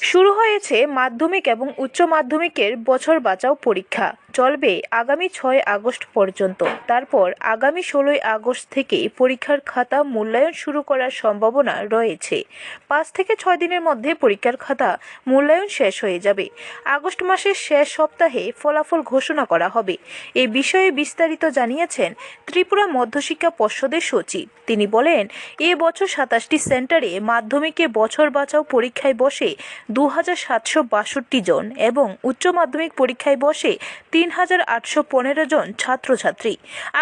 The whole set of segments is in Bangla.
শুরু হয়েছে মাধ্যমিক এবং উচ্চ মাধ্যমিকের বছর বাঁচাও পরীক্ষা। চলবে আগামী ছয় আগস্ট পর্যন্ত। তারপর আগামী ষোলোই আগস্ট থেকে পরীক্ষার খাতা মূল্যায়ন শুরু করার সম্ভাবনা রয়েছে। পাঁচ থেকে ছয় দিনের মধ্যে পরীক্ষার খাতা মূল্যায়ন শেষ হয়ে যাবে। আগস্ট মাসের শেষ সপ্তাহে ফলাফল ঘোষণা করা হবে। এ বিষয়ে বিস্তারিত জানিয়েছেন ত্রিপুরা মধ্যশিক্ষা পর্ষদের সচিব। তিনি বলেন, এ বছর সাতাশটি সেন্টারে মাধ্যমিকে বছর বাঁচাও পরীক্ষায় বসে দু হাজার সাতশো বাষট্টি জন এবং উচ্চ মাধ্যমিক পরীক্ষায় বসে তিন হাজার আটশো পনেরো জন ছাত্রছাত্রী।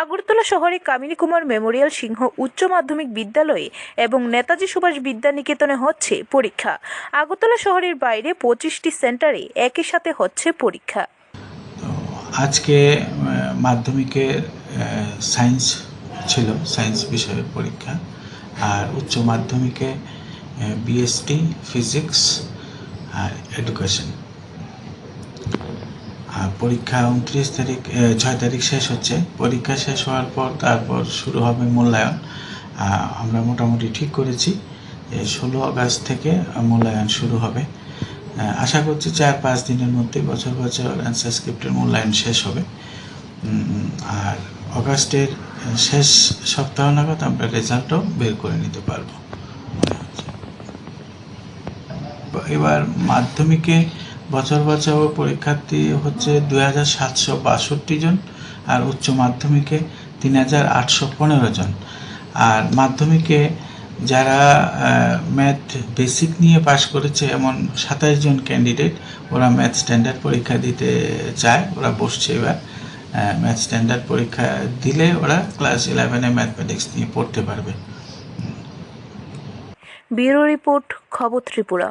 আগরতলা শহরে কামিনী কুমার মেমোরিয়াল সিংহ উচ্চ মাধ্যমিক বিদ্যালয়ে এবং নেতাজি সুভাষ বিদ্যানিকেতনে হচ্ছে পরীক্ষা। আগরতলা শহরের বাইরে পঁচিশটি সেন্টারে একই সাথে হচ্ছে পরীক্ষা। আজকে মাধ্যমিকের সায়েন্স ছিল, সায়েন্স বিষয়ের পরীক্ষা। আর উচ্চ মাধ্যমিকে বিএসটি, ফিজিক্স আর এডুকেশন। পরীক্ষা উনত্রিশ তারিখ ছয় তারিখ শেষ হচ্ছে। পরীক্ষা শেষ হওয়ার পর তারপর শুরু হবে মূল্যায়ন। আমরা মোটামুটি ঠিক করেছি যে ষোলো আগস্ট থেকে মূল্যায়ন শুরু হবে। আশা করছি চার পাঁচ দিনের মধ্যে বছর বছর অ্যান্সার স্ক্রিপ্টের মূল্যায়ন শেষ হবে। আর অগাস্টের শেষ সপ্তাহ নাগাদ আমরা রেজাল্টও বের করে নিতে পারব। এবার মাধ্যমিকে বছর বছর পরীক্ষার্থী হচ্ছে দুই হাজার সাতশো বাষট্টি জন আর উচ্চ মাধ্যমিকে তিন হাজার আটশো পনেরো জন। আর মাধ্যমিকে যারা ম্যাথ বেসিক নিয়ে পাশ করেছে, এমন সাতাশ জন ক্যান্ডিডেট ওরা ম্যাথ স্ট্যান্ডার্ড পরীক্ষা দিতে চায়, ওরা বসছে এবার। ম্যাথ স্ট্যান্ডার্ড পরীক্ষা দিলে ওরা ক্লাস ইলেভেনে ম্যাথমেটিক্স নিয়ে পড়তে পারবে। ব্যুরো রিপোর্ট, খবর ত্রিপুরা।